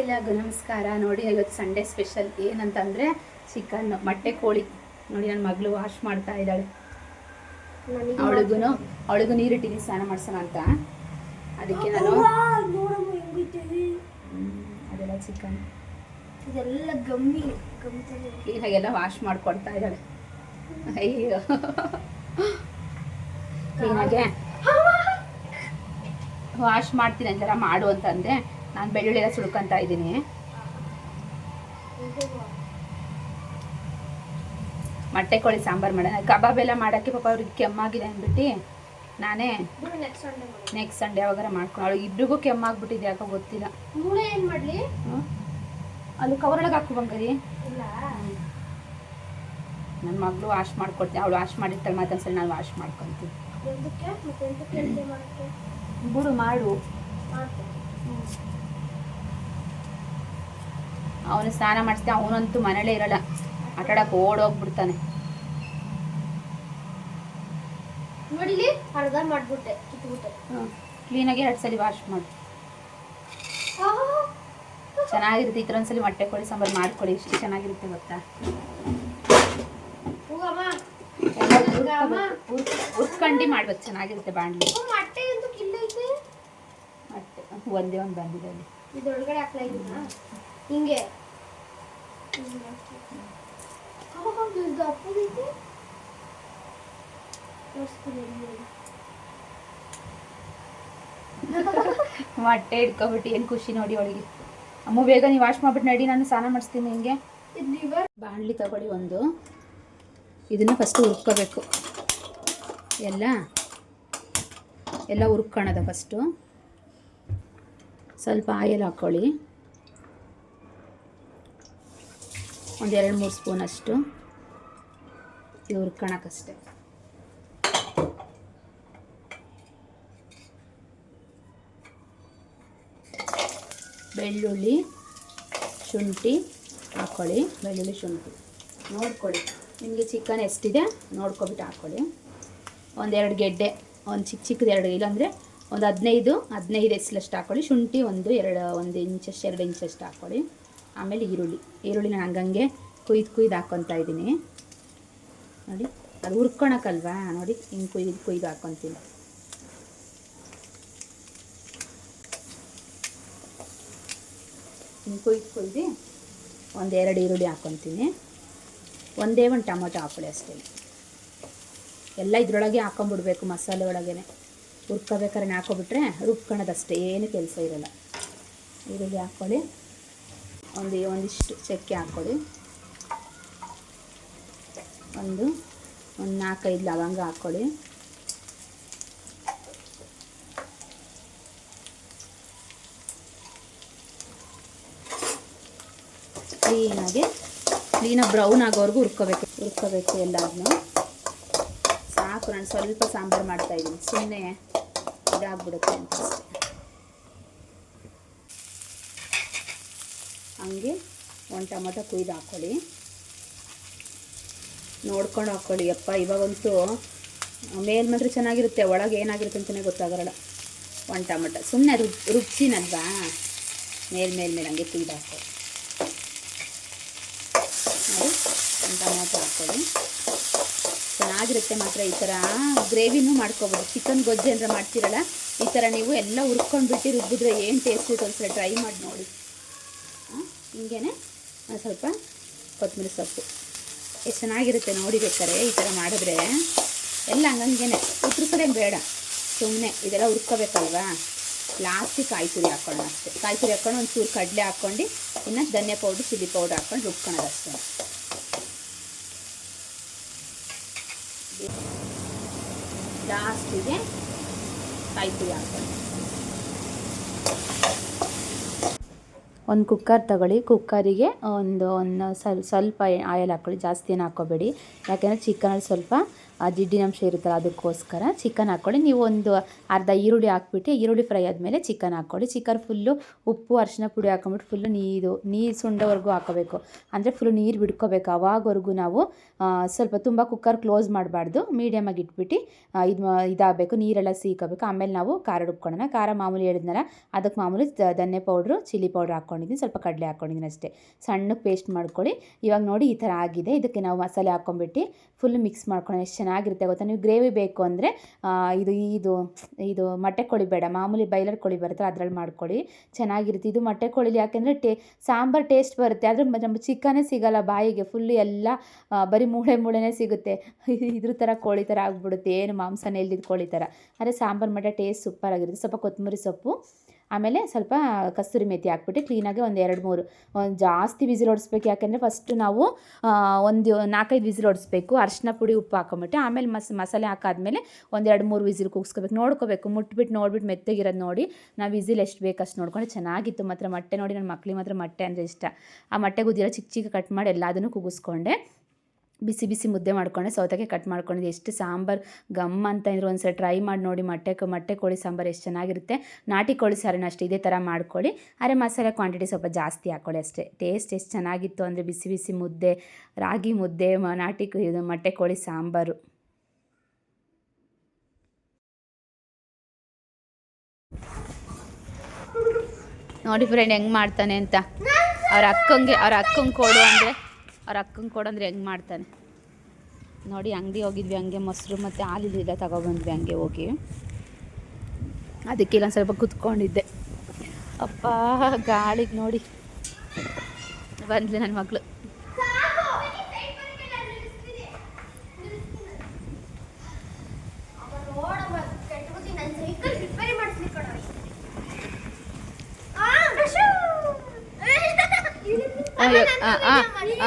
ಎಲ್ಲರಿಗೂ ನಮಸ್ಕಾರ. ನೋಡಿ ಇವತ್ತು ಸಂಡೇ ಸ್ಪೆಷಲ್ ಏನಂತಂದ್ರೆ ಚಿಕನ್ ಮೊಟ್ಟೆ ಕೋಳಿ. ನೋಡಿ ನನ್ನ ಮಗಳು ವಾಶ್ ಮಾಡ್ತಾ ಇದ್ದಾಳೆ. ಅವಳಿಗೂ ಅವಳಿಗೂ ನೀರಿಟ್ಟಿದ್ದೀನಿ ಸ್ನಾನ ಮಾಡ್ಸೋಣ ಅಂತ. ಅದಕ್ಕೆ ನಾನು ಅದೆಲ್ಲ ಚಿಕನ್. ಇದೆಲ್ಲ ಗಮ್ಮಿ ಕ್ಲೀನಾಗೆಲ್ಲ ವಾಶ್ ಮಾಡ್ಕೊಡ್ತಾ ಇದ್ದಾಳೆ. ಅಯ್ಯೋ. ಕ್ಲೀನಾಗೆ ವಾಶ್ ಮಾಡ್ತೀನಿ ಅಂತಾರ ಮಾಡು ಅಂತಂದೆ ನಾನು ಬೆಳ್ಳುಳ್ಳಿ ಎಲ್ಲ ಸುಡ್ಕೊಂತ ಇದ್ದೀನಿ. ಮೊಟ್ಟೆ ಕೋಳಿ ಸಾಂಬಾರು ಮಾಡೋಣ. ಕಬಾಬ್ ಎಲ್ಲ ಮಾಡೋಕ್ಕೆ ಪಾಪ ಅವ್ರಿಗೆ ಕೆಮ್ಮಾಗಿದೆ ಅಂದ್ಬಿಟ್ಟು ನಾನೇ ನೆಕ್ಸ್ಟ್ ಸಂಡೆ ಯಾವಾಗಾರ ಮಾಡ್ಕೊಂಡು ಅವಳು ಇಬ್ಬರಿಗೂ ಕೆಮ್ಮಾಗ್ಬಿಟ್ಟಿದೆ ಯಾಕೋ ಗೊತ್ತಿಲ್ಲ. ಮೂಳೆ ಮಾಡಲಿ? ಅಲ್ಲಿ ಕವರೊಳಗೆ ಹಾಕು ಬಂಗಾರಿ. ನನ್ನ ಮಗಳು ವಾಶ್ ಮಾಡ್ಕೊಡ್ತೀನಿ. ಅವಳು ವಾಶ್ ಮಾಡಿರ್ತಾಳೆ ಮತ್ತೊಂದ್ಸಲ ನಾನು ವಾಶ್ ಮಾಡ್ಕೊತೀನಿ. ಬಿಡು ಮಾಡು. ಅವನು ಸ್ನಾನ ಮಾಡಿಸ್ತೀನಿ ಅವನಂತೂ ಮನೇಲೇ ಇರಲ್ಲ. ಆಟಾಡಕ್ಕೆ ಓಡೋಗ್ಬಿಡ್ತಾನೆ ನೋಡಿಲಿ ಅರ್ಧ ಮಾಡ್ಬಿಟ್ಟೆ ಕಿತ್ಬಿಟ್ಟೆ. ಕ್ಲೀನಾಗಿ ಎರಡು ಸಲ ವಾಶ್ ಮಾಡು. ಚೆನ್ನಾಗಿರುತ್ತೆ ಈ ಥರ ಒಂದ್ಸಲಿ ಮೊಟ್ಟೆ ಕೋಳಿ ಸಾಂಬಾರು ಮಾಡ್ಕೊಳ್ಳಿ ಎಷ್ಟು ಚೆನ್ನಾಗಿರುತ್ತೆ ಗೊತ್ತಾ? ಉರ್ಕಂಡಿ ಮಾಡ್ಬೇಕು ಚೆನ್ನಾಗಿರುತ್ತೆ ಬಾಂಡ್ಲಿ ಮೊಟ್ಟೆ ಒಂದೇ ಒಂದು ಬಂದಿದೆ ಅಲ್ಲಿ. ಇದೊಳಗಡೆ ಹಾಕ್ಲಾ ಇದನ್ನ? ಇಲ್ಲಿ. ಮೊಟ್ಟೆ ಇಟ್ಕೊಬಿಟ್ಟು ಏನು ಖುಷಿ ನೋಡಿ ಅವಳಿಗೆ. ಅಮ್ಮ, ಬೇಗ ನೀವು ವಾಶ್ ಮಾಡ್ಬಿಟ್ಟು ನಡಿ, ನಾನು ಸ್ನಾನ ಮಾಡಿಸ್ತೀನಿ ಹಿಂಗೆ ಬಾಣಲಿ ತಗೊಳ್ಳಿ ಒಂದು. ಇದನ್ನು ಫಸ್ಟು ಹುರ್ಕೋಬೇಕು. ಎಲ್ಲ? ಎಲ್ಲ ಹುರ್ಕೋಣದ ಫಸ್ಟು ಸ್ವಲ್ಪ ಆಯಿಲ್ ಹಾಕ್ಕೊಳ್ಳಿ ಒಂದು ಎರಡು ಮೂರು ಸ್ಪೂನ್ ಅಷ್ಟು. ಇದು ಹುರ್ಕೊಳಕ್ಕಷ್ಟೆ ಬೆಳ್ಳುಳ್ಳಿ, ಶುಂಠಿ ಹಾಕ್ಕೊಳ್ಳಿ ಬೆಳ್ಳುಳ್ಳಿ, ಶುಂಠಿ. ನೋಡ್ಕೊಳ್ಳಿ. ನಿಮಗೆ ಚಿಕನ್ ಎಷ್ಟಿದೆ? ನೋಡ್ಕೊಬಿಟ್ಟು ಹಾಕ್ಕೊಳ್ಳಿ ಒಂದೆರಡು ಗೆಡ್ಡೆ, ಒಂದು ಚಿಕ್ಕ ಚಿಕ್ಕದು ಎರಡು, ಇಲ್ಲಾಂದರೆ ಒಂದು ಹದಿನೈದು ಹದಿನೈದು ಎಸ್ಲಷ್ಟು ಹಾಕ್ಕೊಳ್ಳಿ ಶುಂಠಿ ಒಂದು ಎರಡು, ಒಂದು ಇಂಚಷ್ಟು ಎರಡು ಇಂಚಷ್ಟು ಹಾಕ್ಕೊಳ್ಳಿ ಆಮೇಲೆ ಈರುಳ್ಳಿ. ಈರುಳ್ಳಿ ನಾನು ಹಂಗಂಗೆ ಕುಯ್ದು ಕುಯ್ದು ಹಾಕ್ಕೊತಾ ಇದ್ದೀನಿ. ನೋಡಿ, ಅದು ಹುರ್ಕೊಳಕ್ಕಲ್ವಾ ನೋಡಿ, ಹಿಂಗೆ ಕುಯ್ದು ಕುಯ್ದು ಹಾಕ್ಕೊತೀನಿ ಹಿಂಗೆ ಕುಯ್ದು ಕುಯ್ದು ಒಂದೆರಡು ಈರುಳ್ಳಿ ಹಾಕ್ಕೊತೀನಿ ಒಂದೇ ಒಂದು ಟೊಮೊಟೊ ಹಾಕೊಳ್ಳಿ ಅಷ್ಟೇ. ಎಲ್ಲ ಇದರೊಳಗೆ ಹಾಕೊಂಬಿಡ್ಬೇಕು ಮಸಾಲೆ ಒಳಗೇ ಹುರ್ಕೋಬೇಕಾದ್ರೆ ಹಾಕೊಬಿಟ್ರೆ ರುಬ್ಕೊಳೋದಷ್ಟೇ ಏನು ಕೆಲಸ ಇರೋಲ್ಲ. ಈರುಳ್ಳಿ ಹಾಕ್ಕೊಳ್ಳಿ ಒಂದು ಒಂದಿಷ್ಟು ಚಕ್ಕೆ ಹಾಕ್ಕೊಳ್ಳಿ. ಒಂದು ಒಂದು ನಾಲ್ಕೈದು ಲವಂಗ ಹಾಕ್ಕೊಳ್ಳಿ. ಕ್ಲೀನಾಗಿ ಕ್ಲೀನಾಗಿ ಬ್ರೌನ್ ಆಗೋವರೆಗೂ ಹುರ್ಕೋಬೇಕು. ಹುರ್ಕೋಬೇಕು ಎಲ್ಲದನ್ನು ಸಾಕು, ನಾನು ಸ್ವಲ್ಪ ಸಾಂಬಾರು ಮಾಡ್ತಾ ಇದ್ದೀನಿ. ಸುಮ್ಮನೆ ಇದಾಗ್ಬಿಡುತ್ತೆ ಅಂತ ಹಂಗೆ ಒಂದು ಟೊಮೊಟೊ ಕುಯ್ದು ಹಾಕ್ಕೊಳ್ಳಿ ನೋಡ್ಕೊಂಡು ಹಾಕ್ಕೊಳ್ಳಿ ಅಪ್ಪ, ಇವಾಗಂತೂ ಮೇಲೆ ಮಾತ್ರ ಚೆನ್ನಾಗಿರುತ್ತೆ, ಒಳಗೆ ಏನಾಗಿರುತ್ತೆ ಅಂತಲೇ ಗೊತ್ತಾಗಲ್ಲ. ಒಂದು ಟೊಮೊಟೊ. ಸುಮ್ಮನೆ ರುಬ್ ರುಬ್ಸಿನಲ್ವಾ ಮೇಲೆ ಮೇಲೆ ಮೇಲೆ, ಹಂಗೆ ಕುಯ್ದು ಹಾಕ್ಕೊಳ್ಳಿ ನೋಡಿ, ಒಂದು ಟೊಮೊಟೊ ಹಾಕ್ಕೊಳ್ಳಿ ಚೆನ್ನಾಗಿರುತ್ತೆ ಮಾತ್ರ ಈ ಥರ. ಗ್ರೇವಿನೂ ಮಾಡ್ಕೊಬೋದು. ಚಿಕನ್ ಗೊಜ್ಜೆ ಅಂದರೆ ಮಾಡ್ತೀರಲ್ಲ, ಈ ಥರ ನೀವು ಎಲ್ಲ ಹುರ್ಕೊಂಡ್ಬಿಟ್ಟು ರುಬ್ಬಿದ್ರೆ ಏನು ಟೇಸ್ಟ್ ಇರುತ್ತೆ ಒಂದ್ಸಲ ಟ್ರೈ ಮಾಡಿ ನೋಡಿ. ಹಾಂ ಹಿಂಗೇನೆ ಒಂದು ಸ್ವಲ್ಪ ಕೊತ್ತಂಬರಿ ಸೊಪ್ಪು. ಎಷ್ಟು ಚೆನ್ನಾಗಿರುತ್ತೆ ನೋಡಿ ಬೇಕಾರೆ ಈ ಥರ ಮಾಡಿದ್ರೆ. ಎಲ್ಲ ಹಂಗಂಗೇನೆ. ಕಡೆ ಬೇಡ. ಸುಮ್ಮನೆ ಇದೆಲ್ಲ ಹುರ್ಕೋಬೇಕಲ್ವಾ? ಲಾಸ್ಟಿಗೆ ಕಾಯಿ ತುರಿ ಹಾಕ್ಕೊಳ್ಳೋಣ ಅಷ್ಟೇ. ಕಾಯಿ ತುರಿ ಹಾಕ್ಕೊಂಡು ಒಂದು ಚೂರು ಕಡಲೆ ಹಾಕ್ಕೊಂಡು ಇನ್ನು ಧನ್ಯ ಪೌಡ್ರ್ ಚಿಲ್ಲಿ ಪೌಡ್ರ್ ಹಾಕ್ಕೊಂಡು ರುಬ್ಕೊಳೋದು ಅಷ್ಟೇ. ಲಾಸ್ಟಿಗೆ ಕಾಯಿ ತುರಿ ಹಾಕ್ಕೊಳ್ಳಿ ಒಂದು ಕುಕ್ಕರ್ ತಗೊಳ್ಳಿ. ಕುಕ್ಕರಿಗೆ ಒಂದು ಒಂದು ಸ್ವಲ್ಪ ಆಯಿಲ್ ಹಾಕ್ಕೊಳ್ಳಿ ಜಾಸ್ತಿ ಏನು ಹಾಕ್ಕೋಬೇಡಿ. ಯಾಕೆಂದರೆ ಚಿಕನಲ್ಲಿ ಸ್ವಲ್ಪ ಜಿಡ್ಡಿನಂಶ ಇರುತ್ತಲ್ಲ, ಅದಕ್ಕೋಸ್ಕರ ಚಿಕನ್ ಹಾಕ್ಕೊಳ್ಳಿ. ನೀವು ಒಂದು ಅರ್ಧ ಈರುಳ್ಳಿ ಹಾಕ್ಬಿಟ್ಟು, ಈರುಳ್ಳಿ ಫ್ರೈ ಆದಮೇಲೆ ಚಿಕನ್ ಹಾಕ್ಕೊಳ್ಳಿ. ಚಿಕನ್ ಫುಲ್ಲು ಉಪ್ಪು, ಅರಿಶಿನ ಪುಡಿ ಹಾಕೊಂಬಿಟ್ಟು ಫುಲ್ಲು ನೀರು ನೀರು ಸುಂಡೋವರೆಗೂ ಹಾಕಬೇಕು ಅಂದರೆ ಫುಲ್ಲು ನೀರು ಬಿಡ್ಕೋಬೇಕು ಅವಾಗವರೆಗೂ ನಾವು ಸ್ವಲ್ಪ ತುಂಬ ಕುಕ್ಕರ್ ಕ್ಲೋಸ್ ಮಾಡಬಾರ್ದು. ಮೀಡಿಯಮಾಗಿ ಇಟ್ಬಿಟ್ಟು ಇದು ಇದಾಗಬೇಕು. ನೀರೆಲ್ಲ ಸೀಕೋಬೇಕು. ಆಮೇಲೆ ನಾವು ಖಾರ ರುಬ್ಕೊಳ್ಳೋಣ. ಖಾರ ಮಾಮೂಲಿ ಹೇಳಿದ್ನಲ್ಲ, ಅದಕ್ಕೆ ಮಾಮೂಲಿ ಧನ್ಯ ಪೌಡ್ರು ಚಿಲ್ಲಿ ಪೌಡ್ರ್ ಹಾಕ್ಕೊಂಡಿದ್ದೀನಿ. ಸ್ವಲ್ಪ ಕಡಲೆ ಹಾಕ್ಕೊಂಡಿದ್ದೀನಿ ಅಷ್ಟೇ. ಸಣ್ಣಕ್ಕೆ ಪೇಸ್ಟ್ ಮಾಡ್ಕೊಳ್ಳಿ. ಇವಾಗ ನೋಡಿ ಈ ಥರ ಆಗಿದೆ. ಇದಕ್ಕೆ ನಾವು ಮಸಾಲೆ ಹಾಕ್ಕೊಂಬಿಟ್ಟು ಫುಲ್ ಮಿಕ್ಸ್ ಮಾಡ್ಕೊಳ್ಳೋಣ. ಎಷ್ಟು ಚೆನ್ನಾಗಿರುತ್ತೆ ಗೊತ್ತಾ? ನೀವು ಗ್ರೇವಿ ಬೇಕು ಅಂದರೆ ಇದು ಇದು ಇದು ಮೊಟ್ಟೆ ಕೋಳಿ ಬೇಡ. ಮಾಮೂಲಿ ಬೈಲರ್ ಕೋಳಿ ಬರುತ್ತೆ ಅದರಲ್ಲಿ ಮಾಡ್ಕೊಳ್ಳಿ. ಚೆನ್ನಾಗಿರುತ್ತೆ. ಇದು ಮೊಟ್ಟೆ ಕೋಳಿಲಿ ಯಾಕೆಂದರೆ ಟೇ, ಸಾಂಬಾರು ಟೇಸ್ಟ್ ಬರುತ್ತೆ. ಆದರೆ ನಮ್ಮ ಚಿಕ್ಕನೇ ಸಿಗಲ್ಲ ಬಾಯಿಗೆ. ಫುಲ್ಲು ಎಲ್ಲ ಬರೀ ಮೂಳೆ ಮೂಳೆನೇ ಸಿಗುತ್ತೆ. ಇದ್ರ ಥರ ಕೋಳಿ ಥರ ಆಗ್ಬಿಡುತ್ತೆ. ಏನು ಮಾಂಸನೇ ಇಲ್ದಿದ್ದು ಕೋಳಿ ಥರ ಆದರೆ ಸಾಂಬಾರು ಮಟ್ಟ ಟೇಸ್ಟ್ ಸೂಪರ್ ಆಗಿರುತ್ತೆ. ಸ್ವಲ್ಪ ಕೊತ್ತಂಬರಿ ಸೊಪ್ಪು. ಆಮೇಲೆ ಸ್ವಲ್ಪ ಕಸ್ತೂರಿ ಮೆಥಿ ಹಾಕ್ಬಿಟ್ಟು ಕ್ಲೀನಾಗಿ ಒಂದು ಎರಡು ಮೂರು, ಒಂದು ಜಾಸ್ತಿ ವಿಸಿಲ್ ಹೊಡಿಸ್ಬೇಕು ಯಾಕೆಂದರೆ ಫಸ್ಟ್ ನಾವು ಒಂದು ನಾಲ್ಕೈದು ವಿಸಿಲ್ ಹೊಡಿಸ್ಬೇಕು ಅರಿಶಿನ ಪುಡಿ ಉಪ್ಪು ಹಾಕೊಂಬಿಟ್ಟು, ಆಮೇಲೆ ಮಸ್, ಮಸಾಲೆ ಹಾಕಾದ್ಮೇಲೆ ಒಂದು ಎರಡು ಮೂರು ವಿಸಿಲ್ ಕೂಗಿಸ್ಕೋಬೇಕು. ನೋಡ್ಕೋಬೇಕು ಮುಟ್ಬಿಟ್ಟು ನೋಡ್ಬಿಟ್ಟು ಮೆತ್ತಗಿರೋದು ನೋಡಿ, ನಾವು ವಿಸಿಲ್ ಎಷ್ಟು ಬೇಕು ಅಷ್ಟು ನೋಡ್ಕೊಂಡು ಚೆನ್ನಾಗಿತ್ತು. ಮಾತ್ರ ಮೊಟ್ಟೆ ನೋಡಿ ನನ್ನ ಮಕ್ಳಿಗೆ ಮಾತ್ರ ಮೊಟ್ಟೆ ಅಂದರೆ ಇಷ್ಟ. ಆ ಮೊಟ್ಟೆ ಗುದ್ದಿರೋ ಚಿಕ್ಕ ಚಿಕ್ಕ ಕಟ್ ಮಾಡಿ ಎಲ್ಲದನ್ನು ಕೂಗಿಸ್ಕೊಂಡೆ. ಬಿಸಿ ಬಿಸಿ ಮುದ್ದೆ ಮಾಡ್ಕೊಂಡೆ ಸೌತೆಗೆ ಕಟ್ ಮಾಡ್ಕೊಂಡಿದ್ದೆ. ಎಷ್ಟು ಸಾಂಬಾರು ಗಮ್ ಅಂತ ಇದ್ರು ಒಂದ್ಸಲ ಟ್ರೈ ಮಾಡಿ ನೋಡಿ, ಮೊಟ್ಟೆ ಮಟ್ಟೆ ಕೋಳಿ ಸಾಂಬಾರು ಎಷ್ಟು ಚೆನ್ನಾಗಿರುತ್ತೆ. ನಾಟಿ ಕೋಳಿ ಸಾರಿನ ಅಷ್ಟೇ ಇದೇ ಥರ ಮಾಡ್ಕೊಳ್ಳಿ. ಅರೆ ಮಸಾಲೆ ಕ್ವಾಂಟಿಟಿ ಸ್ವಲ್ಪ ಜಾಸ್ತಿ ಹಾಕ್ಕೊಳ್ಳಿ ಅಷ್ಟೇ. ಟೇಸ್ಟ್ ಎಷ್ಟು ಚೆನ್ನಾಗಿತ್ತು ಅಂದರೆ ಬಿಸಿ ಬಿಸಿ ಮುದ್ದೆ, ರಾಗಿ ಮುದ್ದೆ ನಾಟಿ ಇದು ಮೊಟ್ಟೆ ಕೋಳಿ ಸಾಂಬಾರು. ನೋಡಿ ಫ್ರೆಂಡ್ ಹೆಂಗೆ ಮಾಡ್ತಾನೆ ಅಂತ. ಅವ್ರ ಅಕ್ಕಂಗೆ ಅವ್ರ ಅಕ್ಕಂಗೆ ಕೊಡು ಅಂದರೆ ಅವ್ರ ಅಕ್ಕಂಗೆ ಕೊಡಂದ್ರೆ ಹೆಂಗೆ ಮಾಡ್ತಾನೆ? ನೋಡಿ, ಅಂಗಡಿ ಹೋಗಿದ್ವಿ, ಹಂಗೆ ಮೊಸರು ಮತ್ತು ಹಾಲಿಲ್ಲ ತಗೊಬಂದ್ವಿ ಹಂಗೆ ಹೋಗಿ. ಅದಕ್ಕೆ ಇಲ್ಲೊಂದು ಸ್ವಲ್ಪ ಕುತ್ಕೊಂಡಿದ್ದೆ. ಅಪ್ಪ, ಗಾಳಿಗೆ ನೋಡಿ. ಬಂದ್ಲಿ ನನ್ನ ಮಗಳು ಹಾಂ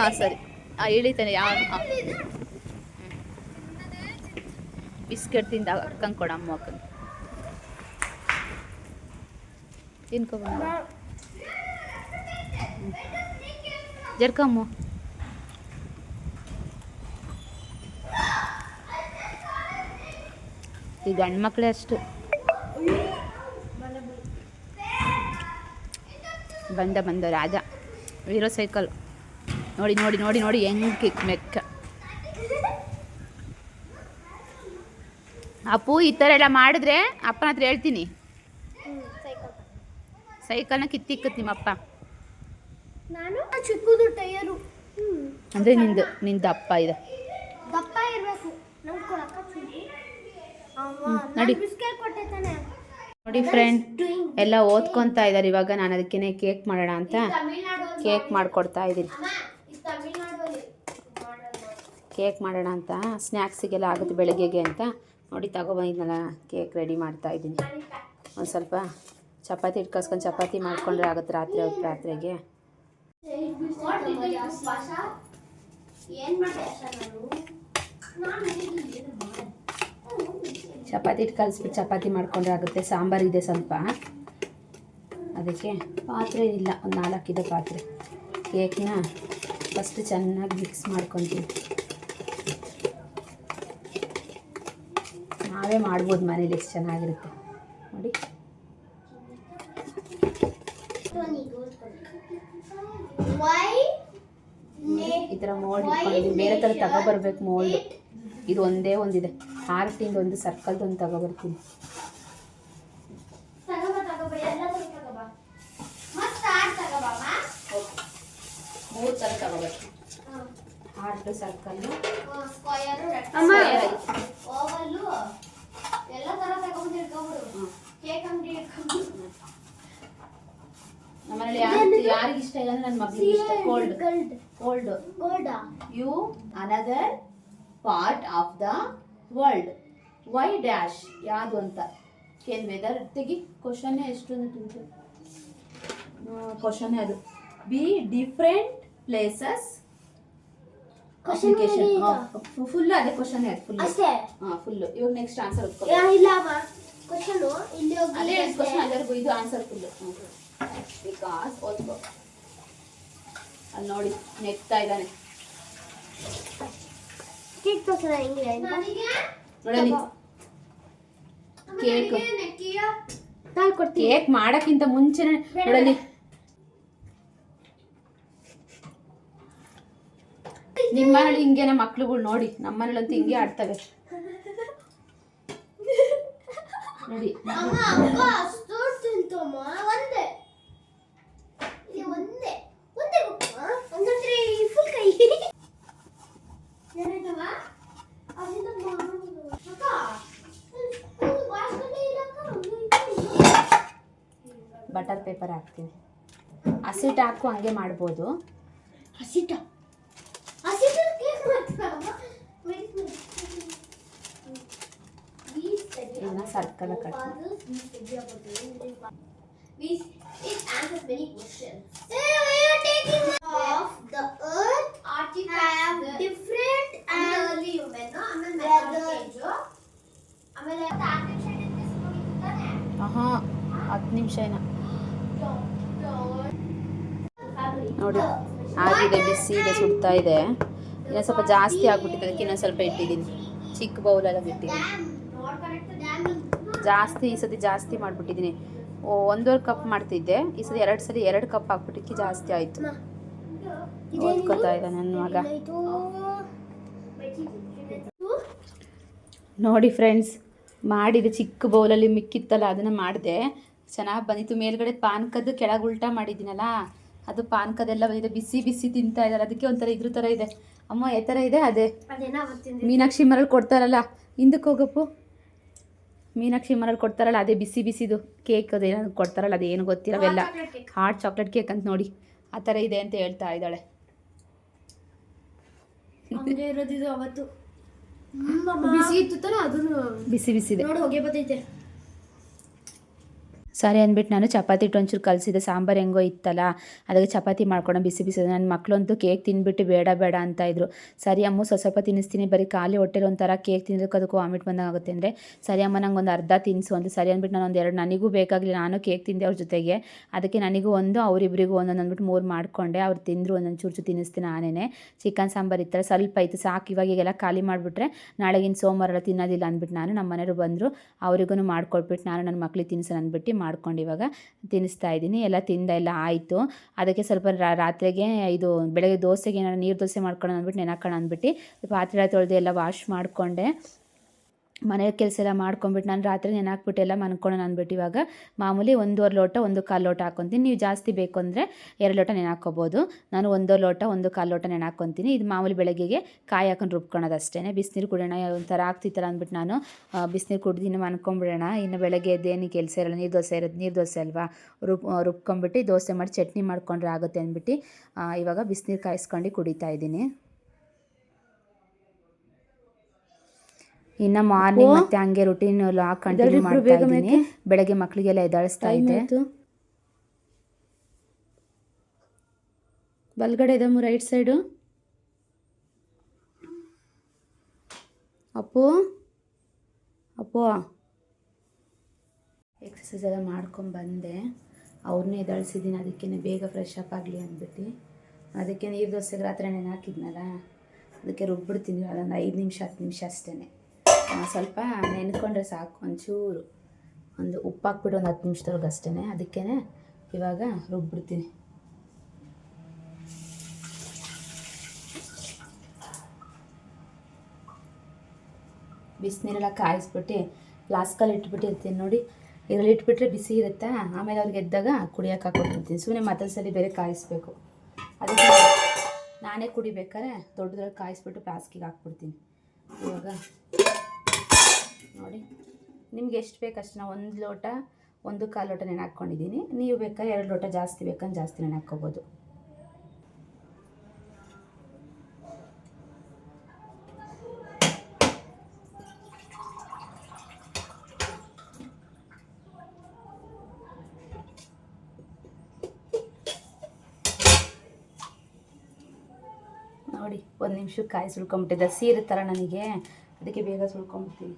ಹಾಂ, ಸರಿ. ಹಾಂ ಇಳಿತಾನೆ ಯಾವ ಬಿಸ್ಕೆಟ್ ತಿಂದ ಅಕ್ಕಂಗೆ ಕೊಡ ಅಮ್ಮ ಅಕ್ಕಂಗೆ. ತಿನ್ಕೊಬಂದ ಜರ್ಕಮ್ಮ ಈ ಗಂಡು ಮಕ್ಕಳೇ ಅಷ್ಟು. ಬಂದ ಬಂದ ರಾಜ. ವೀರೋ ಸೈಕಲ್. ನೋಡಿ ನೋಡಿ ನೋಡಿ ನೋಡಿ ಹೆಂಗೆ ಮೆಕ್ಕ. ಅಪ್ಪು ಈ ಥರ ಎಲ್ಲ ಮಾಡಿದ್ರೆ ಅಪ್ಪನ ಹತ್ರ ಹೇಳ್ತೀನಿ. ಸೈಕಲ್ನ ಕಿತ್ತಿಕ್ಕತ್ ನಿಮ್ಮಪ್ಪ ನಾನು ಚಿಕ್ಕದು ಟೈಯರು. ಅಂದರೆ ನಿಂದು ನಿಂದು ಅಪ್ಪ ಇದೆ. ದಪ್ಪ ಇರಬೇಕು. ನಮ್ಗೆ ಕೊಡಕ್ಕ ನೋಡಿ. ಬಿಸ್ಕೆಟ್ ಕೊಟ್ಟೆ ತಾನೆ. ನೋಡಿ ಫ್ರೆಂಡ್ ಎಲ್ಲ ಓದ್ಕೊತಾ ಇದ್ದಾರೆ ಇವಾಗ. ನಾನು ಅದಕ್ಕೇನೆ ಕೇಕ್ ಮಾಡೋಣ ಅಂತ. ಕೇಕ್ ಮಾಡಿಕೊಡ್ತಾ ಇದ್ದೀನಿ. ಕೇಕ್ ಮಾಡೋಣ ಅಂತ, ಸ್ನ್ಯಾಕ್ಸಿಗೆಲ್ಲ ಆಗುತ್ತೆ ಬೆಳಗ್ಗೆಗೆ ಅಂತ ನೋಡಿ ತಗೊಬಂದಿದ್ನಲ್ಲ ಕೇಕ್ ರೆಡಿ ಮಾಡ್ತಾ ಇದ್ದೀನಿ. ಒಂದು ಸ್ವಲ್ಪ ಚಪಾತಿ ಇಟ್ಕೊಸ್ಕೊಂಡು ಚಪಾತಿ ಮಾಡಿಕೊಂಡ್ರೆ ಆಗುತ್ತೆ ರಾತ್ರಿ ಹೊತ್ತು ರಾತ್ರಿಗೆ. ಚಪಾತಿ ಇಟ್ಟು ಕಲಿಸ್ಬಿಟ್ಟು ಚಪಾತಿ ಮಾಡ್ಕೊಂಡ್ರೆ ಆಗುತ್ತೆ. ಸಾಂಬಾರು ಇದೆ ಸ್ವಲ್ಪ. ಅದಕ್ಕೆ ಪಾತ್ರೆ ಇಲ್ಲ, ಒಂದು ನಾಲ್ಕಿದೆ ಪಾತ್ರೆ. ಕೇಕ್ನ ಫಸ್ಟ್ ಚೆನ್ನಾಗಿ ಮಿಕ್ಸ್ ಮಾಡ್ಕೊತೀವಿ. ನಾವೇ ಮಾಡ್ಬೋದು ಮನೇಲಿ ಎಷ್ಟು ಚೆನ್ನಾಗಿರುತ್ತೆ. ನೋಡಿ. ಈ ಥರ ಮೋಲ್ಡ್ ಇಟ್ಕೊಂಡಿದ್ದೀನಿ ಬೇರೆ ಥರ ತಗೊಬರ್ಬೇಕು ಮೋಲ್ಡ್ ಇದು ಒಂದೇ ಒಂದಿದೆ. ಹಾರ್ಟಿಂದ ಒಂದು ಸರ್ಕಲ್ದು ಒಂದು ತಗೊಬರ್ತೀನಿ. ಮೂರು ಥರ ತಗೋಬೇಕು ಹಾರ್ಟ್ ಸರ್ಕಲ್ಲು ಸ್ಕ್ವಯರ್ ಅಮ್ಮ. ಓವಲ್ಲು ಎಲ್ಲ ತರ ತಗೊಂಡು ಇಟ್ಕೊಂಡ್ಬಿಡು ಕೇಕ್ ಅಂಗಡಿ ಇಟ್ಕೊಂಡು ನಮ್ಮನೇಲಿ ಯಾರು ಯಾರಿಗೆ ಇಷ್ಟ ಇಲ್ಲ ಅಂದ್ರೆ ನನ್ನ ಮಗಳಿಗೆ ಇಷ್ಟ cold gold cold ಗೋಲ್ಡಾ you another part of the world Y dash ಯಾವುದು ಅಂತ? ಕೇನ್ ವೆದರ್ ತೆಗಿ. ಕ್ವಶನ್ನೇ ಎಷ್ಟು ಕ್ವಶನ್ನೇ ಅದು. Be different places application full ಅದೇ ಕ್ವಶನ್ ಅದು ಫುಲ್ ಹಾಂ ಫುಲ್ ಇವಾಗ ನೆಕ್ಸ್ಟ್ ಆನ್ಸರ್ ಇಲ್ಲ ಕ್ವಶನ್ ಇಲ್ಲಿ ಹೋಗಿ ಅಲ್ಲೇ ಕ್ವಶನ್ ಎಲ್ಲರಿಗೂ ಇದು ಆನ್ಸರ್ ಫುಲ್ ಬಿಕಾಸ್ ಓದ್ಕೋ. ಅಲ್ಲಿ ನೋಡಿ ನೆಕ್ತಾ ಇದ್ದಾನೆ. ಕೇಕ್ ತೋರ್ಸೋಣ ಹೆಂಗಿದೆ ಅಂತ? ನೋಡಲಿ ಕೇಕ್. ನಾನು ಕೊಡ್ತೀನಿ. ಕೇಕ್ ಮಾಡಕ್ಕಿಂತ ಮುಂಚೆನೆ ನೋಡಲಿ ನಿಮ್ಮ ಮನೇಲಿ ಹಿಂಗೆ ನಮ್ಮ ಮಕ್ಳುಗಳು ನೋಡಿ ನಮ್ಮ ಮನೇಲಂತೂ ಹಿಂಗೆ ಆಡ್ತವೆ. ನೋಡಿ. ಪೇಪರ್ ಹಾಕ್ತೀನಿ ಹಸಿಟ್ಟು ಹಾಕು ಹಂಗೆ ಮಾಡ್ಬೋದು ಹಸಿಟ ಹಸಿಟ ಕೇಕ್ ಮಾಡ್ತಾರಮ್ಮ ವೆಯ್ಟ್ ಮಾಡಿ These ಇದನ್ನ circle cut fathers, these vegetables, these it answers many questions. we are taking of the earth artifacts have different and early human no ಆಮೇಲೆ ಮೆಥಡ್ ಚೇಂಜ್ ಆಮೇಲೆ ಆರ್ಟಿಫಿಷಿಯಲ್ ಇಂಟೆಲಿಜೆನ್ಸ್ ನೋಡಿದ್ದಾನೆ ಹಾಂ ಹತ್ತು ನಿಮಿಷ ಏನ ನೋಡಿ, ಆಗಿದೆ, ಬಿಸಿ ಇದೆ ಸುಡ್ತಾ ಇದೆ. ಇನ್ನೊಂದು ಸ್ವಲ್ಪ ಜಾಸ್ತಿ ಆಗ್ಬಿಟ್ಟಿದೆ, ಅದಕ್ಕೆ ಇನ್ನೊಂದು ಸ್ವಲ್ಪ ಇಟ್ಟಿದ್ದೀನಿ. ಚಿಕ್ಕ ಬೌಲೆಲ್ಲ ಇಟ್ಟಿದ್ದೀನಿ ನಾಟ್ ಜಾಸ್ತಿ, ಈ ಸತಿ ಜಾಸ್ತಿ ಮಾಡಿಬಿಟ್ಟಿದ್ದೀನಿ. ಒಂದೂವರೆ ಕಪ್ ಮಾಡ್ತಿದ್ದೆ. ಈ ಸತಿ ಎರಡು ಸರಿ ಎರಡು ಕಪ್ ಹಾಕ್ಬಿಟ್ಟಿಕ್ಕೆ ಜಾಸ್ತಿ ಆಯಿತು. ಓದ್ಕೊತಾ ಇದೆ ನನ್ನ ಮಗ ನೋಡಿ ಫ್ರೆಂಡ್ಸ್ ಮಾಡಿದೆ ಚಿಕ್ಕ ಬೌಲಲ್ಲಿ ಮಿಕ್ಕಿತ್ತಲ್ಲ, ಅದನ್ನು ಮಾಡಿದೆ. ಚೆನ್ನಾಗಿ ಬಂದಿತ್ತು. ಮೇಲ್ಗಡೆ ಪಾನ್ಕದ್ದು ಕೆಳಗೆ ಉಲ್ಟಾ ಮಾಡಿದ್ದೀನಲ್ಲ ಅದು ಪಾನ್ಕದೆಲ್ಲ ಬಂದಿದೆ. ಬಿಸಿ ಬಿಸಿ ತಿಂತಾ ಇದ್ದಾರೆ. ಅದಕ್ಕೆ ಒಂಥರ ಇದ್ರ ಥರ ಇದೆ. ಅಮ್ಮ ಯಾವ ಥರ ಇದೆ ಅದೇ? ಮೀನಾಕ್ಷಿ ಮರಲ್ಲಿ ಕೊಡ್ತಾರಲ್ಲ ಹಿಂದಕ್ಕೆ ಹೋಗಪ್ಪು. ಮೀನಾಕ್ಷಿ ಮರಲ್ಲಿ ಕೊಡ್ತಾರಲ್ಲ ಅದೇ ಬಿಸಿ ಬಿಸಿದು ಕೇಕ್ ಅದೇನೋ ಕೊಡ್ತಾರಲ್ಲ ಅದೇನು ಗೊತ್ತಿಲ್ಲ ಅವೆಲ್ಲ. ಹಾಟ್ ಚಾಕ್ಲೇಟ್ ಕೇಕ್ ಅಂತ ನೋಡಿ ಆ ಥರ ಇದೆ ಅಂತ ಹೇಳ್ತಾ ಇದ್ದಾಳೆ. ಬಿಸಿ ಇತ್ತು ಬಿಸಿ ಬಿಸಿದೆ. ನೋಡಿ ಹೊಗೆ ಸರಿ ಅಂದ್ಬಿಟ್ಟು ನಾನು ಚಪಾತಿ ಇಟ್ಟು ಒಂಚೂರು ಕಲಿಸಿದೆ ಸಾಂಬಾರು ಹೆಂಗೋ ಇತ್ತಲ್ಲ, ಅದಕ್ಕೆ ಚಪಾತಿ ಮಾಡ್ಕೊಂಡು ಬಿಸಿ ಬಿಸಿ ನನ್ನ ಮಕ್ಕಳಂತೂ ಕೇಕ್ ತಿಂದ್ಬಿಟ್ಟು ಬೇಡ ಬೇಡ ಅಂತ ಇದ್ರು. ಸರಿ ಅಮ್ಮ, ಸ್ವಲ್ಪ ತಿನ್ನಿಸ್ತೀನಿ. ಬರೀ ಖಾಲಿ ಹೊಟ್ಟೆಲಿ ಒಂಥರ ಕೇಕ್ ತಿನ್ನೋದಕ್ಕೆ ಅದಕ್ಕೂ ವಾಮಿಟ್ ಬಂದಾಗುತ್ತೆ ಅಂದರೆ, ಸರಿ ಅಮ್ಮ, ನಂಗೆ ಒಂದು ಅರ್ಧ ತಿನ್ನಿಸು ಅಂತ. ಸರಿ ಅಂದ್ಬಿಟ್ಟು ನಾನು ಒಂದು ಎರಡು, ನನಗೂ ಬೇಕಾಗಲಿ ನಾನು ಕೇಕ್ ತಿಂದೆ ಅವ್ರ ಜೊತೆಗೆ. ಅದಕ್ಕೆ ನನಗೂ ಒಂದು ಅವರಿಬ್ಬರಿಗೂ ಒಂದೊಂದು ಅಂದ್ಬಿಟ್ಟು ಮೂರು ಮಾಡಿಕೊಂಡೆ. ಅವ್ರು ತಿಂದರು ಒಂದೊಂದು ಚೂರು ಚೂರು ತಿನ್ನಿಸ್ತೀನಿ ನಾನೇ ಚಿಕನ್ ಸಾಂಬಾರು ಇತ್ತರ ಸ್ವಲ್ಪ ಇತ್ತು ಸಾಕು. ಇವಾಗ ಈಗೆಲ್ಲ ಖಾಲಿ ಮಾಡಿಬಿಟ್ರೆ ನಾಳೆಗಿನ ಸೋಮವಾರ ತಿನ್ನೋದಿಲ್ಲ ಅಂದ್ಬಿಟ್ಟು ನಾನು ನಮ್ಮ ಮನೆಯವರು ಬಂದರು. ಅವರಿಗೂ ಮಾಡ್ಕೊಟ್ಬಿಟ್ಟು ನಾನು ನನ್ನ ಮಕ್ಳಿಗೆ ತಿನ್ನಿಸೋಣ ಅಂದ್ಬಿಟ್ಟು ಮಾಡ್ಕೊಂಡು ಇವಾಗ ತಿನ್ನಿಸ್ತಾ ಇದ್ದೀನಿ. ಎಲ್ಲ ತಿಂದ ಎಲ್ಲ ಆಯಿತು. ಅದಕ್ಕೆ ಸ್ವಲ್ಪ ರಾತ್ರಿಗೆ ಇದು ಬೆಳಗ್ಗೆ ದೋಸೆಗೆ ಏನಾರು ನೀರು ದೋಸೆ ಮಾಡ್ಕೊಳ್ಳೋಣ ಅಂದ್ಬಿಟ್ಟು ನೆನಕೋಣ ಅಂದ್ಬಿಟ್ಟು ಪಾತ್ರೆ ತೊಳೆದು ಎಲ್ಲ ವಾಶ್ ಮಾಡಿಕೊಂಡೆ. ಮನೆ ಕೆಲಸ ಎಲ್ಲ ಮಾಡ್ಕೊಂಡ್ಬಿಟ್ಟು ನಾನು ರಾತ್ರಿ ನೆನಾಕ್ಬಿಟ್ಟು ಎಲ್ಲ ಮನ್ಕೊಳ್ಳೋಣ ಅಂದ್ಬಿಟ್ಟು ಇವಾಗ ಮಾಮೂಲಿ ಒಂದೂವರೆ ಲೋಟ, ಒಂದು ಕಾಲು ಲೋಟ ಹಾಕ್ಕೊತೀನಿ ನೀವು ಜಾಸ್ತಿ ಬೇಕು ಅಂದರೆ ಎರಡು ಲೋಟ ನೆನಾಕೋಬೋದು ನಾನು ಒಂದೂವರೆ ಲೋಟ, ಒಂದು ಕಾಲು ಲೋಟ ನೆನಾಕೊತೀನಿ ಇದು ಮಾಮೂಲಿ ಬೆಳಗ್ಗೆಗೆ ಕಾಯಿ ಹಾಕೊಂಡು ರುಬ್ಕೊಳೋದು ಅಷ್ಟೇ ಬಿಸಿನೀರು ಕುಡಿಯೋಣ, ಒಂಥರ ಆಗ್ತಿತ್ತಲ್ಲ ಅಂದ್ಬಿಟ್ಟು ನಾನು. ಬಿಸಿನೀರು ಕುಡ್ದು ಇನ್ನು ಮನ್ಕೊಂಬಿಡೋಣ. ಇನ್ನು ಬೆಳಗ್ಗೆ ಎದ್ದೇನು ಕೆಲಸ ಇರಲ್ಲ. ನೀರು ದೋಸೆ ಇರೋದು, ನೀರು ದೋಸೆ ಅಲ್ವಾ? ರುಬ್ ರುಬ್ಕೊಂಬಿಟ್ಟು ದೋಸೆ ಮಾಡಿ ಚಟ್ನಿ ಮಾಡ್ಕೊಂಡ್ರೆ ಆಗುತ್ತೆ ಅಂದ್ಬಿಟ್ಟು ಇವಾಗ ಬಿಸಿನೀರು ಕಾಯಿಸ್ಕೊಂಡು ಕುಡಿತಾ ಇದ್ದೀನಿ. ಇನ್ನು ಮಾರ್ನಿಂಗ್ ಮತ್ತೆ ಹಂಗೆ ರುಟೀನ್ ಲಾಕ್ ಕಂಟಿನ್ಯೂ ಮಾಡ್ತಾ ಇದ್ದೀನಿ. ಬೆಳಗ್ಗೆ ಮಕ್ಕಳಿಗೆಲ್ಲ ಎದಾಳಿಸ್ತಾ ಇದ್ದೆ ಬಲ್ಗಡೆ ಇದಮ್ಮ right side Appu. Appu. Exercise ಎಲ್ಲ ಮಾಡ್ಕೊಂಡು ಬಂದೆ. ಅವ್ರನ್ನೇ ಎದಾಳಿಸಿದ್ದೀನಿ ಅದಕ್ಕೇನೆ ಬೇಗ ಫ್ರೆಶ್ ಅಪ್ ಆಗಲಿ ಅಂದ್ಬಿಟ್ಟು. ಅದಕ್ಕೆ ನೀರು ದೋಸೆಗೆ ರಾತ್ರಿ ನೆನೆ ಹಾಕಿದ್ನಲ್ಲ. ಅದಕ್ಕೆ ರುಬ್ಬಿಡ್ತೀನಿ. ಅದೊಂದು ಐದು ನಿಮಿಷ ಹತ್ತು ನಿಮಿಷ ಅಷ್ಟೇ ಸ್ವಲ್ಪ ನೆನ್ಕೊಂಡ್ರೆ ಸಾಕು, ಒಂಚೂರು. ಒಂದು ಉಪ್ಪು ಹಾಕ್ಬಿಟ್ಟು ಒಂದು ಹತ್ತು ನಿಮಿಷದೊಳಗೆ ಅಷ್ಟೇ ಅದಕ್ಕೆ ಇವಾಗ ರುಬ್ಬಿಡ್ತೀನಿ. ಬಿಸಿನೀರೆಲ್ಲ ಕಾಯಿಸ್ಬಿಟ್ಟು ಫ್ಲಾಸ್ಕಲ್ಲಿ ಇಟ್ಬಿಟ್ಟಿರ್ತೀನಿ ನೋಡಿ. ಇದರಲ್ಲಿ ಇಟ್ಬಿಟ್ರೆ ಬಿಸಿ ಇರುತ್ತಾ? ಆಮೇಲೆ ಅವ್ರಿಗೆ ಎದ್ದಾಗ ಕುಡಿಯೋಕೆ ಹಾಕೊಟ್ಟಿರ್ತೀನಿ. ಸುಮ್ಮನೆ ಮತ್ತೊಂದು ಸಲ ಬೇರೆ ಕಾಯಿಸ್ಬೇಕು. ಅದಕ್ಕೆ ನಾನೇ ಕುಡಿಬೇಕಾದ್ರೆ ದೊಡ್ಡದ್ರಲ್ಲಿ ಕಾಯಿಸ್ಬಿಟ್ಟು ಫ್ಲಾಸ್ಕಿಗೆ ಹಾಕ್ಬಿಡ್ತೀನಿ. ಇವಾಗ ನೋಡಿ. ನಿಮ್ಗೆ ಎಷ್ಟು ಬೇಕು ಅಷ್ಟು ನಾವು ಒಂದು ಲೋಟ, ಒಂದು ಕಾಲು ಲೋಟ ನೆನೆ ಹಾಕ್ಕೊಂಡಿದ್ದೀನಿ. ನೀವು ಬೇಕಾ ಎರಡು ಲೋಟ ಜಾಸ್ತಿ ಬೇಕಂದ್ರೆ ಜಾಸ್ತಿ ನೆನೆ ಹಾಕ್ಕೋಬೋದು. ನೋಡಿ, ಒಂದು ನಿಮಿಷ ಕಾಯಿ ಸುಳ್ಕೊಂಬಿಟ್ಟಿದ್ದೆ ಸೀರೆ ಥರ ನನಗೆ. ಅದಕ್ಕೆ ಬೇಗ ಸುಳ್ಕೊಂಬಿಡ್ತೀನಿ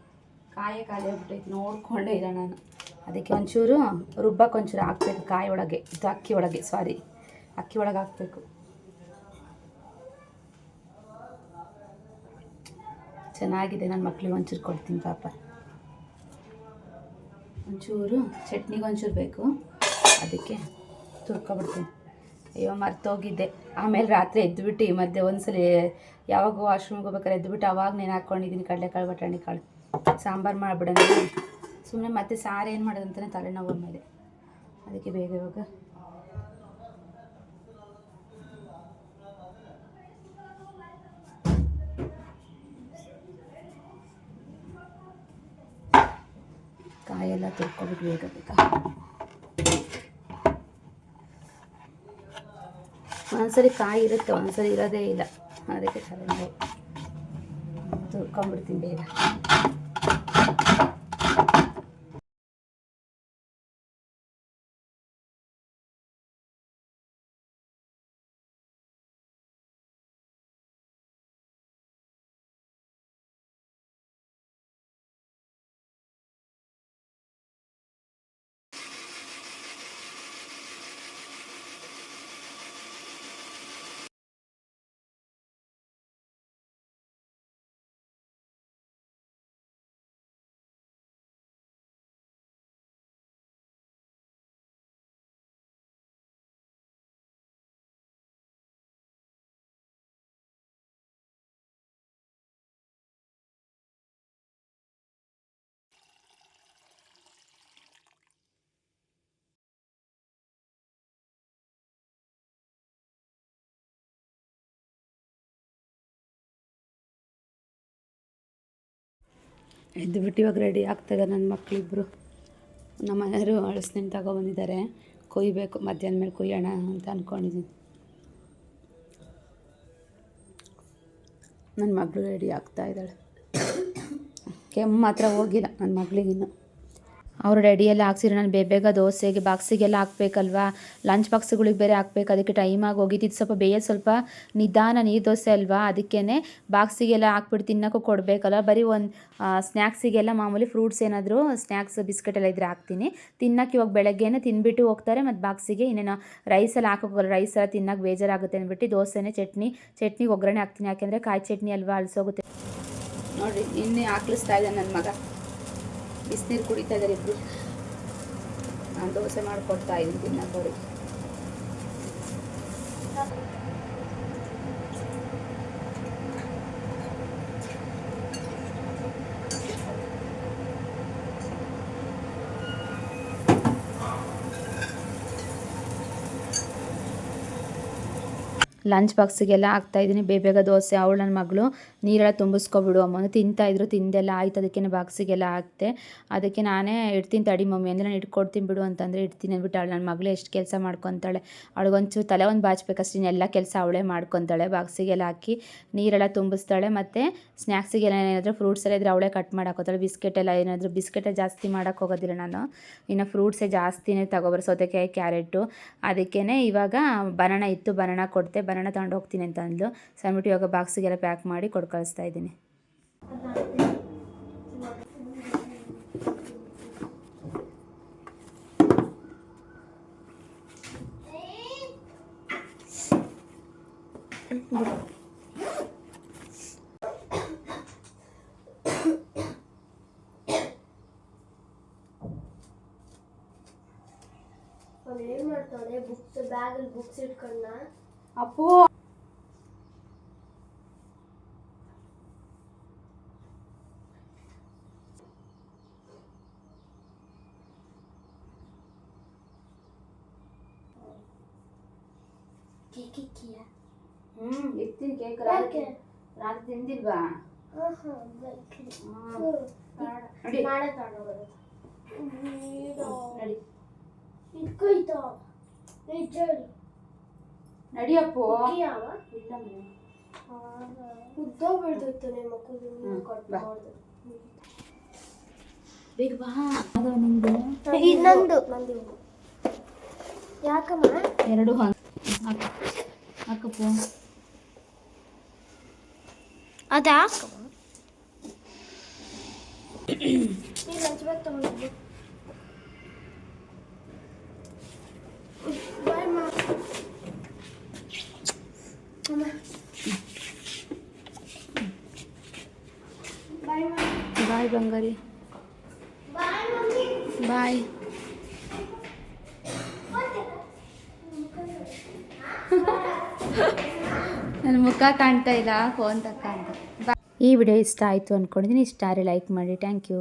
ಕಾಯೇ ಖಾಲಿ ಆಗ್ಬಿಟ್ಟೈತೆ, ನೋಡ್ಕೊಂಡೆ ಇಲ್ಲ ನಾನು. ಅದಕ್ಕೆ ಒಂಚೂರು ರುಬ್ಬಕ್ಕೆ ಒಂಚೂರು ಹಾಕ್ಬೇಕು, ಕಾಯಿ ಒಳಗೆ, ಇದು ಅಕ್ಕಿ ಒಳಗೆ ಸಾರಿ ಅಕ್ಕಿ ಒಳಗೆ ಹಾಕ್ಬೇಕು. ಚೆನ್ನಾಗಿದೆ ನನ್ನ ಮಕ್ಳಿಗೆ ಒಂಚೂರು ಕೊಡ್ತೀನಿ ಪಾಪ. ಒಂಚೂರು ಚಟ್ನಿಗೆ ಒಂಚೂರು ಬೇಕು. ಅದಕ್ಕೆ ತುರ್ಕೊಬಿಡ್ತೀನಿ. ಅಯ್ಯೋ, ಮರ್ತೋಗಿದ್ದೆ. ಆಮೇಲೆ ರಾತ್ರಿ ಎದ್ದುಬಿಟ್ಟು ಮಧ್ಯೆ ಒಂದ್ಸಲಿ ಯಾವಾಗ ವಾಶ್ರೂಮ್ಗೆ ಹೋಗ್ಬೇಕಾದ್ರೆ ಎದ್ದುಬಿಟ್ಟು ಅವಾಗ ನೀನು ಹಾಕ್ಕೊಂಡಿದ್ದೀನಿ ಕಡಲೆಕಾಳು ಬಟಾಣಿ ಕಾಳು. ಸಾಂಬಾರು ಮಾಡಿಬಿಡೋಣ. ಸುಮ್ಮನೆ ಮತ್ತೆ ಸಾರು ಏನು ಮಾಡೋದಂತಾನೆ ತಲೆನೋವು ಆಮೇಲೆ. ಅದಕ್ಕೆ ಬೇಗ ಇವಾಗ. ಕಾಯೆಲ್ಲ ತುರ್ಕೊಬಿಟ್ಟು ಬೇಗ ಬೇಗ ಒಂದ್ಸರಿ ಕಾಯಿ ಇರುತ್ತೆ, ಒಂದ್ಸರಿ ಇರೋದೇ ಇಲ್ಲ. ಅದಕ್ಕೆ ತಲೆನೋವು. ತುರ್ಕೊಂಬಿಡ್ತೀನಿ ಬೇಗ. Thank you. ಎದ್ದುಬಿಟ್ಟು ಇವಾಗ ರೆಡಿ ಆಗ್ತಾಯಿದೆ ನನ್ನ ಮಕ್ಕಳಿಬ್ಬರು ನಮ್ಮ ಮನೆಯವರು ಹಳಸಿನ ತಗೊಬಂದಿದ್ದಾರೆ ಕೊಯ್ಬೇಕು, ಮಧ್ಯಾಹ್ನ ಮೇಲೆ ಕೊಯ್ಯೋಣ ಅಂತ ಅಂದ್ಕೊಂಡಿದ್ದೀನಿ ನನ್ನ ಮಗಳು ರೆಡಿ ಆಗ್ತಾ ಇದ್ದಾಳೆ. ಕೆಮ್ಮು ಮಾತ್ರ ಹೋಗಿಲ್ಲ ನನ್ನ ಮಗಳಿಗಿನ್ನು. ಅವರು ರೆಡಿಯೆಲ್ಲ ಹಾಕ್ಸಿರೋ ನಾನು ಬೇಗ ಬೇಗ ದೋಸೆಗೆ, ಬಾಕ್ಸಿಗೆಲ್ಲ ಹಾಕ್ಬೇಕಲ್ವಾ? ಲಂಚ್ ಬಾಕ್ಸ್ಗಳಿಗೆ ಬೇರೆ ಹಾಕ್ಬೇಕು. ಅದಕ್ಕೆ ಟೈಮಾಗಿ ಹೋಗಿದ್ದು. ಸ್ವಲ್ಪ ಬೇಯ ಸ್ವಲ್ಪ ನಿಧಾನ ನೀರು ದೋಸೆ ಅಲ್ವಾ? ಅದಕ್ಕೇ ಬಾಕ್ಸಿಗೆಲ್ಲ ಹಾಕ್ಬಿಟ್ಟು ತಿನ್ನೋಕ್ಕೂ ಕೊಡಬೇಕಲ್ಲ ಬರೀ ಒಂದು ಸ್ನ್ಯಾಕ್ಸಿಗೆಲ್ಲ ಮಾಮೂಲಿ ಫ್ರೂಟ್ಸ್ ಏನಾದರೂ ಸ್ನ್ಯಾಕ್ಸ್ ಬಿಸ್ಕೆಟ್ ಎಲ್ಲ ಇದ್ರೆ ಹಾಕ್ತೀನಿ. ತಿನ್ನೋಕೆ ಇವಾಗ ಬೆಳಗ್ಗೆನೇ ತಿನ್ಬಿಟ್ಟು ಹೋಗ್ತಾರೆ. ಮತ್ತು ಬಾಕ್ಸಿಗೆ ಇನ್ನೇನು ರೈಸಲ್ಲಿ ಹಾಕೋಕ್ಕಲ್ಲ ರೈಸ್ ಎಲ್ಲ ತಿನ್ನೋಕೆ ಬೇಜಾರಾಗುತ್ತೆ ಅಂದ್ಬಿಟ್ಟು ದೋಸೆನೇ ಚಟ್ನಿ, ಚಟ್ನಿಗೆ ಒಗ್ಗರಣೆ ಹಾಕ್ತೀನಿ. ಯಾಕೆಂದರೆ ಕಾಯಿ ಚಟ್ನಿ ಅಲ್ವಾ ಅಳಿಸೋಗುತ್ತೆ ನೋಡಿ ಇನ್ನೇ ಹಾಕ್ಲಿಸ್ತಾ ಇದೆ ನನ್ನ ಮಗ. ಬಿಸಿನೀರು ಕುಡಿತಾ ಇದ್ದಾರೆ ಇಬ್ಬರು ನಾನು ದೋಸೆ ಮಾಡಿಕೊಡ್ತಾ ಇದ್ದೀನಿ ತಿನ್ನಕ್ಕೆ ಲಂಚ್ ಬಾಕ್ಸಿಗೆಲ್ಲ ಹಾಕ್ತಾಯಿದ್ದೀನಿ ಬೇಬೇಗ ಬೇಗ ದೋಸೆ, ಅವಳು ನನ್ನ ಮಗಳು, ನೀರೆಲ್ಲ ತುಂಬಿಸ್ಕೊಬಿಡು ಅಮ್ಮನು ತಿಂತಾಯಿದ್ರು ತಿಂದೆಲ್ಲ ಆಯ್ತು. ಅದಕ್ಕೆ ಬಾಕ್ಸಿಗೆಲ್ಲ ಹಾಕ್ತೆ ಅದಕ್ಕೆ ನಾನೇ ಇಡ್ತೀನಿ ತಡಿ ಮಮ್ಮಿ ಅಂದರೆ ನಾನು ಇಟ್ಕೊಡ್ತೀನಿ ಬಿಡು ಅಂತಂದರೆ ಇಡ್ತೀನಿ ಅಂದ್ಬಿಟ್ಟು ಅವಳು ನನ್ನ ಮಗಳು ಎಷ್ಟು ಕೆಲಸ ಮಾಡ್ಕೊತಾಳೆ. ಅವಳಿಗೊಂಚೂರು ತಲೆ ಒಂದು ಬಾಚಬೇಕಷ್ಟು. ಎಲ್ಲ ಕೆಲಸ ಅವಳೇ ಮಾಡ್ಕೊತಾಳೆ. ಬಾಕ್ಸಿಗೆಲ್ಲ ಹಾಕಿ ನೀರೆಲ್ಲ ತುಂಬಿಸ್ತಾಳೆ. ಮತ್ತು ಸ್ನ್ಯಾಕ್ಸಿಗೆಲ್ಲ ಏನಾದರೂ ಫ್ರೂಟ್ಸ್ ಎಲ್ಲ ಇದ್ರೆ ಅವಳೇ ಕಟ್ ಮಾಡಿ ಹಾಕೋತಾಳೆ ಬಿಸ್ಕೆಟ್ ಎಲ್ಲ ಏನಾದರೂ, ಬಿಸ್ಕೆಟೇ ಜಾಸ್ತಿ ಮಾಡೋಕ್ಕೆ ಹೋಗೋದಿಲ್ಲ ನಾನು. ಇನ್ನು ಫ್ರೂಟ್ಸೇ ಜಾಸ್ತಿನೇ ತಗೊಬರೋ ಸೌತೆಕಾಯಿ, ಕ್ಯಾರೆಟು. ಅದಕ್ಕೇ ಇವಾಗ ಬನಾನ ಇತ್ತು. ಬನಾನ ಕೊಡ್ತೆ. ತಗೊಂಡು ಹೋಗ್ತೀನಿ ಅಂತ ಅಂದ್ಲು. ಸಣ್ಣಬಿಟ್ಟು ಇವಾಗ ಬಾಕ್ಸಿಗೆಲ್ಲ ಪ್ಯಾಕ್ ಮಾಡಿ ಕೊಟ್ಟು ಕಳಿಸ್ತಾ ಇದ್ದೀನಿ. ಏನ್ ಬುಕ್ಸ್ ಬ್ಯಾಗಲ್ಲಿ ಬುಕ್ಸ್ ಇಟ್ಕೊಂಡ ಅಪ್ಪು ಕಿಕ್ಕಿಯ ಹ್ಞೂ ಇರ್ತೀನಿ ಕೇಕ್ ಯಾಕೆ? ರಾತ್ರಿ ತಿಂದಿಲ್ವಾ ಆಹಾ ನಡಿ ನಾಳೆ ತಗೊಂಡು ನಡಿ ಇಟ್ಕೊಯ್ತು ನಿಜ ನಡಿ ಅಪ್ಪು ಯಾವ ಇಲ್ಲ ಮನೆ. ಉದ್ದ ಬೆಳ್ದಿತ್ತು ನಿಮ್ಮ ಮಕ್ಕಳು ಹ್ಮ್, ಕಟ್ ಬಾ. ಮಾಡ್ದೆ ಬೇಗ ಬಾ ಅದು ನಿಂದು ಇನ್ನೊಂದು ನಂದು ಯಾಕಮ್ಮ ಎರಡು ಹಾಕು ಹಾಕಪ್ಪು ಅದು ಯಾಕಮ್ಮ ನೀನು ಹಂಚ್ಬೇಕು ತಗೊಂಡಿದ್ದು ಬಾಯ್ ಮಾ ಅಮ್ಮ ಬಂಗಾರಿ. ಬಾಯ್. ನನ್ನ ಮುಖ ಕಾಣ್ತಾ ಇಲ್ಲ ಫೋನ್ ತಕ್ಕ ಅಂತ. ಈ ವಿಡಿಯೋ ಇಷ್ಟ ಆಯಿತು ಅಂದ್ಕೊಂಡಿದ್ದೀನಿ ಇಷ್ಟ ಆದರೆ ಲೈಕ್ ಮಾಡಿ ಥ್ಯಾಂಕ್ ಯು